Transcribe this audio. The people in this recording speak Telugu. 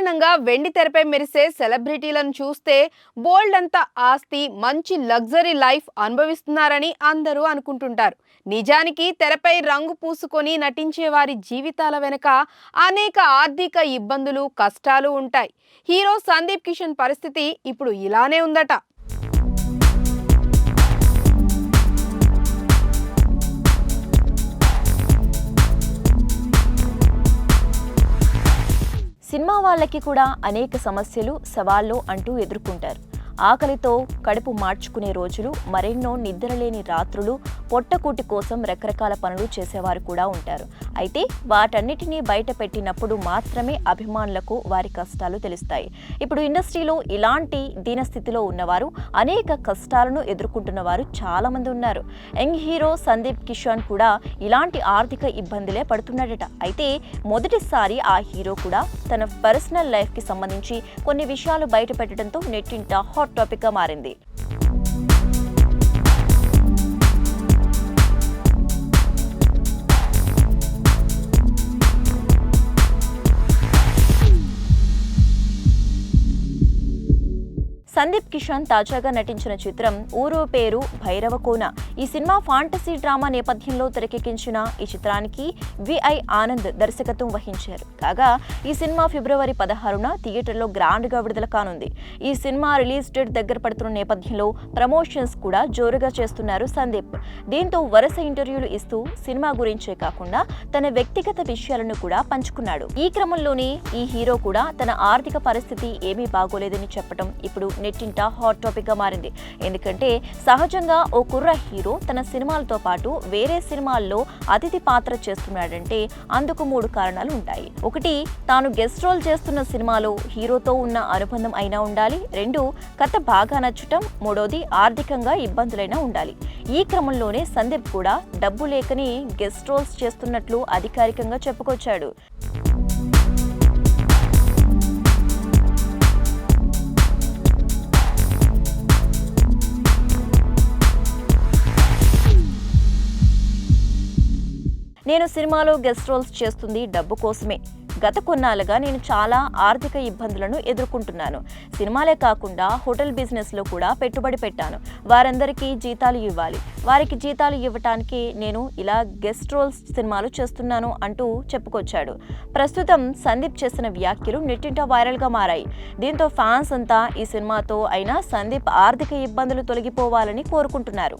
సాధారణంగా వెండి తెరపై మెరిసే సెలబ్రిటీలను చూస్తే బోల్డ్ అంత ఆస్తి మంచి లగ్జరీ లైఫ్ అనుభవిస్తున్నారని అందరూ అనుకుంటుంటారు. నిజానికి తెరపై రంగు పూసుకొని నటించే వారి జీవితాల వెనుక అనేక ఆర్థిక ఇబ్బందులు కష్టాలు ఉంటాయి. హీరో సందీప్ కిషన్ పరిస్థితి ఇప్పుడు ఇలానే ఉందట. సినిమా వాళ్ళకి కూడా అనేక సమస్యలు సవాళ్ళు అంటూ ఎదుర్కొంటారు. ఆకలితో కడుపు మార్చుకునే రోజులు మరెన్నో నిద్రలేని రాత్రులు పొట్టకూటి కోసం రకరకాల పనులు చేసేవారు కూడా ఉంటారు. అయితే వాటన్నిటినీ బయట పెట్టినప్పుడు మాత్రమే అభిమానులకు వారి కష్టాలు తెలుస్తాయి. ఇప్పుడు ఇండస్ట్రీలో ఇలాంటి దీనస్థితిలో ఉన్నవారు అనేక కష్టాలను ఎదుర్కొంటున్న వారు చాలామంది ఉన్నారు. యంగ్ హీరో సందీప్ కిషాన్ కూడా ఇలాంటి ఆర్థిక ఇబ్బందులే పడుతున్నాడట. అయితే మొదటిసారి ఆ హీరో కూడా తన పర్సనల్ లైఫ్కి సంబంధించి కొన్ని విషయాలు బయట పెట్టడంతో నెట్టింట హాట్ టాపిక్గా మారింది. సందీప్ కిషన్ తాజాగా నటించిన చిత్రం ఊరు పేరు భైరవకోన ఈ సినిమా ఫాంటసీ డ్రామా నేపథ్యంలో తెరకెక్కించిన ఈ చిత్రానికి విఐ ఆనంద్ దర్శకత్వం వహించారు. కాగా ఈ సినిమా ఫిబ్రవరి పదహారున థియేటర్లో గ్రాండ్గా విడుదల కానుంది. ఈ సినిమా రిలీజ్ డేట్ దగ్గర పడుతున్న నేపథ్యంలో ప్రమోషన్స్ కూడా జోరుగా చేస్తున్నారు సందీప్. దీంతో వరుస ఇంటర్వ్యూలు ఇస్తూ సినిమా గురించే కాకుండా తన వ్యక్తిగత విషయాలను కూడా పంచుకున్నాడు. ఈ క్రమంలోనే ఈ హీరో కూడా తన ఆర్థిక పరిస్థితి ఏమీ బాగోలేదని చెప్పడం ఇప్పుడు నెట్టింట హాట్ టాపిక్గా మారింది. ఎందుకంటే సహజంగా ఓ కుర్ర హీరో తన సినిమాలతో పాటు వేరే సినిమాల్లో అతిథి పాత్ర చేస్తున్నాడంటే అందుకు మూడు కారణాలు ఉంటాయి. ఒకటి తాను గెస్ట్ రోల్ చేస్తున్న సినిమాలో హీరోతో ఉన్న అనుబంధం అయినా ఉండాలి. రెండు కథ బాగా నచ్చటం. మూడోది ఆర్థికంగా ఇబ్బందులైనా ఉండాలి. ఈ క్రమంలోనే సందీప్ కూడా డబ్బు లేకని గెస్ట్ రోల్స్ చేస్తున్నట్లు అధికారికంగా చెప్పుకొచ్చాడు. నేను సినిమాలో గెస్ట్ రోల్స్ చేస్తుంది డబ్బు కోసమే. గత కొన్నాళ్ళుగా నేను చాలా ఆర్థిక ఇబ్బందులను ఎదుర్కొంటున్నాను. సినిమాలే కాకుండా హోటల్ బిజినెస్లో కూడా పెట్టుబడి పెట్టాను. వారందరికీ జీతాలు ఇవ్వాలి. వారికి జీతాలు ఇవ్వటానికి నేను ఇలా గెస్ట్ రోల్స్ సినిమాలు చేస్తున్నాను అంటూ చెప్పుకొచ్చాడు. ప్రస్తుతం సందీప్ చేసిన వ్యాఖ్యలు నెట్టింట వైరల్గా మారాయి. దీంతో ఫ్యాన్స్ అంతా ఈ సినిమాతో అయినా సందీప్ ఆర్థిక ఇబ్బందులు తొలగిపోవాలని కోరుకుంటున్నారు.